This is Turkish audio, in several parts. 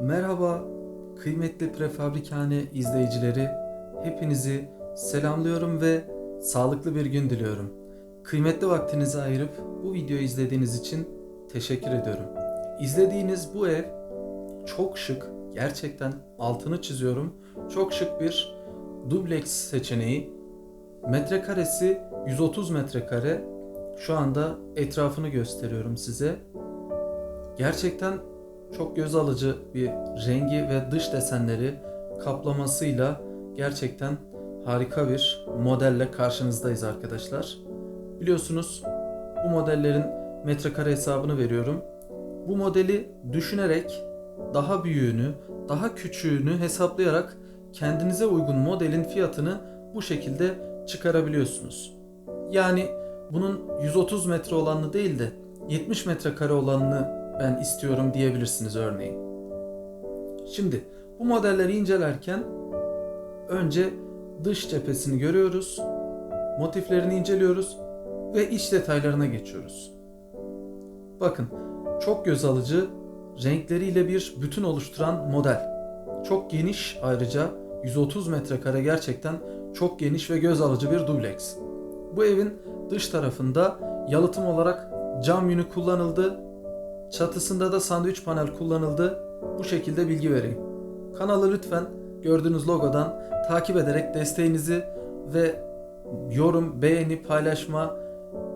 Merhaba kıymetli prefabrikhane izleyicileri. Hepinizi selamlıyorum ve sağlıklı bir gün diliyorum. Kıymetli vaktinizi ayırıp bu videoyu izlediğiniz için teşekkür ediyorum. İzlediğiniz bu ev çok şık, gerçekten altını çiziyorum. Çok şık bir dubleks seçeneği. Metrekaresi 130 metrekare. Şu anda etrafını gösteriyorum size. Gerçekten çok göz alıcı bir rengi ve dış desenleri kaplamasıyla gerçekten harika bir modelle karşınızdayız arkadaşlar. Biliyorsunuz bu modellerin metrekare hesabını veriyorum. Bu modeli düşünerek daha büyüğünü, daha küçüğünü hesaplayarak kendinize uygun modelin fiyatını bu şekilde çıkarabiliyorsunuz. Yani bunun 130 metre olanını değil de 70 metrekare olanını ben istiyorum diyebilirsiniz örneğin. Şimdi bu modelleri incelerken önce dış cephesini görüyoruz, motiflerini inceliyoruz ve iç detaylarına geçiyoruz. Bakın çok göz alıcı renkleriyle bir bütün oluşturan model. Çok geniş ayrıca 130 metrekare gerçekten çok geniş ve göz alıcı bir dubleks. Bu evin dış tarafında yalıtım olarak cam yünü kullanıldı Çatısında da sandviç panel kullanıldı. Bu şekilde bilgi vereyim. Kanalı lütfen gördüğünüz logodan takip ederek desteğinizi ve yorum, beğeni, paylaşma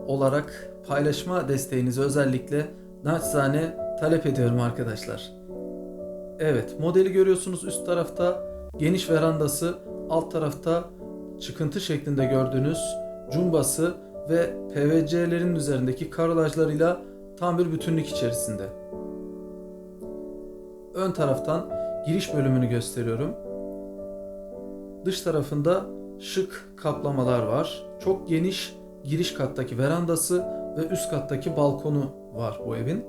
olarak paylaşma desteğinizi özellikle naçizane talep ediyorum arkadaşlar. Evet modeli görüyorsunuz üst tarafta geniş verandası, alt tarafta çıkıntı şeklinde gördüğünüz cumbası ve PVC'lerin üzerindeki karolajlarıyla tam bir bütünlük içerisinde. Ön taraftan giriş bölümünü gösteriyorum. Dış tarafında şık kaplamalar var. Çok geniş giriş kattaki verandası ve üst kattaki balkonu var bu evin.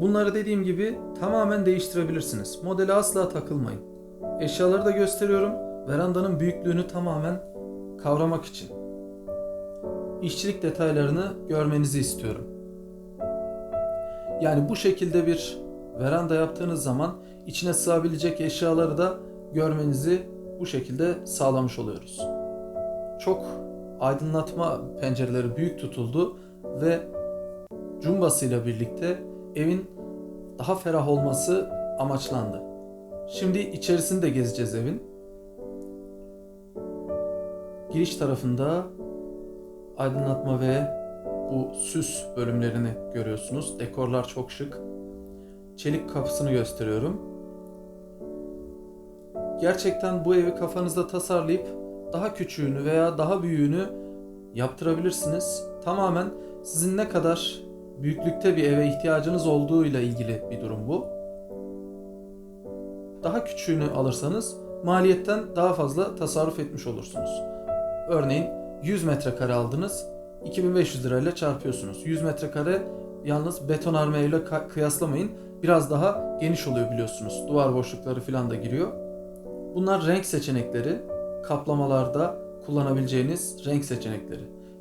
Bunları dediğim gibi tamamen değiştirebilirsiniz. Modele asla takılmayın. Eşyaları da gösteriyorum. Verandanın büyüklüğünü tamamen kavramak için işçilik detaylarını görmenizi istiyorum. Yani bu şekilde bir veranda yaptığınız zaman içine sığabilecek eşyaları da görmenizi bu şekilde sağlamış oluyoruz. Çok aydınlatma pencereleri büyük tutuldu ve cumbasıyla birlikte evin daha ferah olması amaçlandı. Şimdi içerisini de gezeceğiz evin. Giriş tarafında aydınlatma ve bu süs bölümlerini görüyorsunuz. Dekorlar çok şık. Çelik kapısını gösteriyorum. Gerçekten bu evi kafanızda tasarlayıp daha küçüğünü veya daha büyüğünü yaptırabilirsiniz. Tamamen sizin ne kadar büyüklükte bir eve ihtiyacınız olduğu ile ilgili bir durum bu. Daha küçüğünü alırsanız maliyetten daha fazla tasarruf etmiş olursunuz. Örneğin 100 metrekare aldınız. 2500 lirayla çarpıyorsunuz. 100 metrekare yalnız betonarme ile kıyaslamayın. Biraz daha geniş oluyor biliyorsunuz. Duvar boşlukları falan da giriyor. Bunlar renk seçenekleri. Kaplamalarda kullanabileceğiniz renk seçenekleri.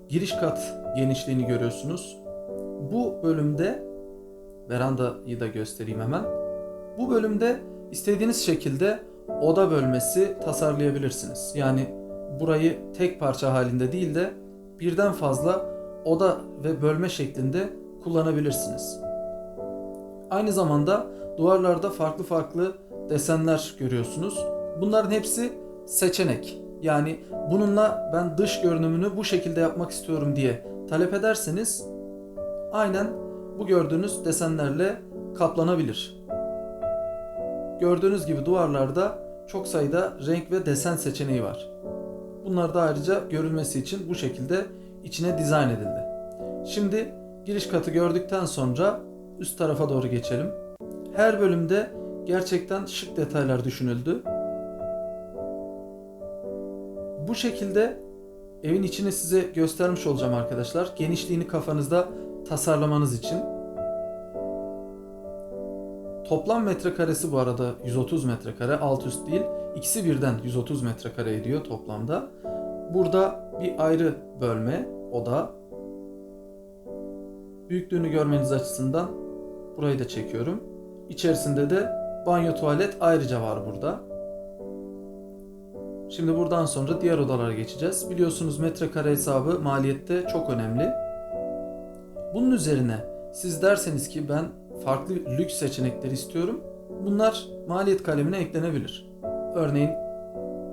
Giriş kat genişliğini görüyorsunuz. Bu bölümde verandayı da göstereyim hemen. Bu bölümde istediğiniz şekilde oda bölmesi tasarlayabilirsiniz. Yani burayı tek parça halinde değil de birden fazla oda ve bölme şeklinde kullanabilirsiniz. Aynı zamanda duvarlarda farklı farklı desenler görüyorsunuz. Bunların hepsi seçenek. Yani bununla ben dış görünümünü bu şekilde yapmak istiyorum diye talep ederseniz aynen bu gördüğünüz desenlerle kaplanabilir. Gördüğünüz gibi duvarlarda çok sayıda renk ve desen seçeneği var. Bunlar da ayrıca görülmesi için bu şekilde içine dizayn edildi. Şimdi giriş katı gördükten sonra üst tarafa doğru geçelim. Her bölümde gerçekten şık detaylar düşünüldü. Bu şekilde evin içini size göstermiş olacağım arkadaşlar. Genişliğini kafanızda tasarlamanız için. Toplam metrekaresi bu arada 130 metrekare alt üst değil. İkisi birden 130 metrekare ediyor toplamda. Burada bir ayrı bölme oda. Büyüklüğünü görmeniz açısından burayı da çekiyorum. İçerisinde de banyo tuvalet ayrıca var burada. Şimdi buradan sonra diğer odalara geçeceğiz. Biliyorsunuz metrekare hesabı maliyette çok önemli. Bunun üzerine siz derseniz ki ben farklı lüks seçenekleri istiyorum. Bunlar maliyet kalemine eklenebilir. Örneğin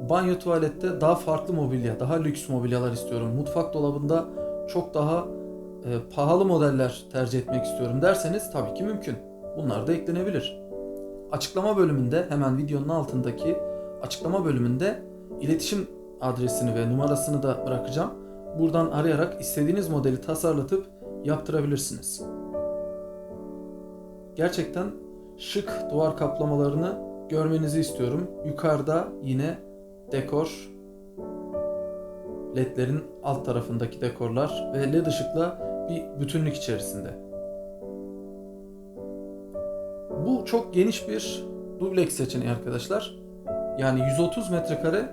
banyo tuvalette daha farklı mobilya, daha lüks mobilyalar istiyorum. Mutfak dolabında çok daha e, pahalı modeller tercih etmek istiyorum derseniz tabii ki mümkün. Bunlar da eklenebilir. Açıklama bölümünde hemen videonun altındaki açıklama bölümünde iletişim adresini ve numarasını da bırakacağım. Buradan arayarak istediğiniz modeli tasarlatıp yaptırabilirsiniz. Gerçekten şık duvar kaplamalarını görmenizi istiyorum. Yukarıda yine dekor, ledlerin alt tarafındaki dekorlar ve led ışıkla bir bütünlük içerisinde. Bu çok geniş bir dubleks seçeneği arkadaşlar. Yani 130 metrekare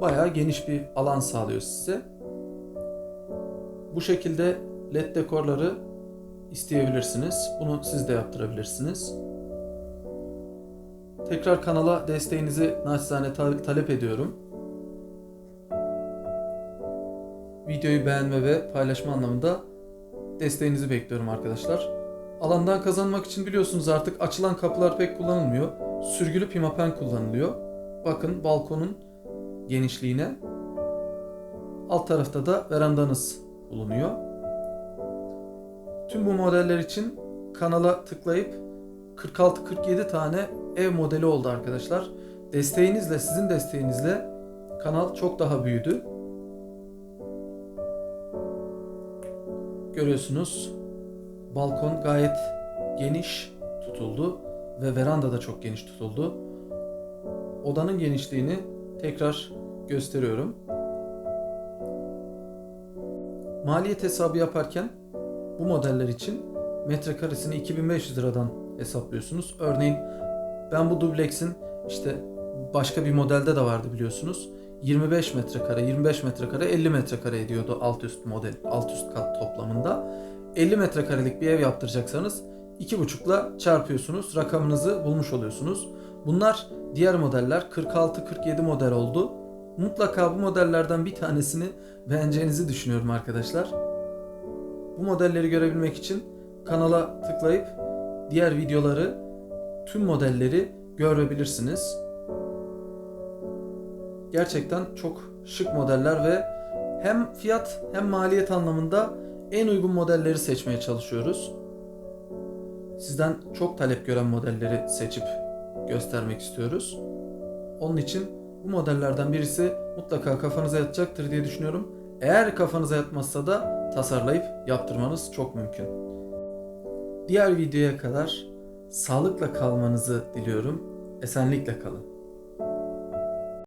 bayağı geniş bir alan sağlıyor size. Bu şekilde led dekorları isteyebilirsiniz. Bunu siz de yaptırabilirsiniz. Tekrar kanala desteğinizi naçizane ta- talep ediyorum. Videoyu beğenme ve paylaşma anlamında desteğinizi bekliyorum arkadaşlar. Alandan kazanmak için biliyorsunuz artık açılan kapılar pek kullanılmıyor. Sürgülü pimapen kullanılıyor. Bakın balkonun genişliğine. Alt tarafta da verandanız bulunuyor. Tüm bu modeller için kanala tıklayıp 46-47 tane ev modeli oldu arkadaşlar. Desteğinizle, sizin desteğinizle kanal çok daha büyüdü. Görüyorsunuz balkon gayet geniş tutuldu ve veranda da çok geniş tutuldu. Odanın genişliğini tekrar gösteriyorum. Maliyet hesabı yaparken bu modeller için metrekaresini 2500 liradan hesaplıyorsunuz. Örneğin ben bu dubleksin işte başka bir modelde de vardı biliyorsunuz. 25 metrekare, 25 metrekare, 50 metrekare ediyordu alt üst model, alt üst kat toplamında. 50 metrekarelik bir ev yaptıracaksanız 2,5'la çarpıyorsunuz, rakamınızı bulmuş oluyorsunuz. Bunlar diğer modeller 46-47 model oldu. Mutlaka bu modellerden bir tanesini beğeneceğinizi düşünüyorum arkadaşlar. Bu modelleri görebilmek için kanala tıklayıp diğer videoları, tüm modelleri görebilirsiniz. Gerçekten çok şık modeller ve hem fiyat hem maliyet anlamında en uygun modelleri seçmeye çalışıyoruz. Sizden çok talep gören modelleri seçip göstermek istiyoruz. Onun için bu modellerden birisi mutlaka kafanıza yatacaktır diye düşünüyorum. Eğer kafanıza yatmazsa da tasarlayıp yaptırmanız çok mümkün. Diğer videoya kadar sağlıkla kalmanızı diliyorum. Esenlikle kalın.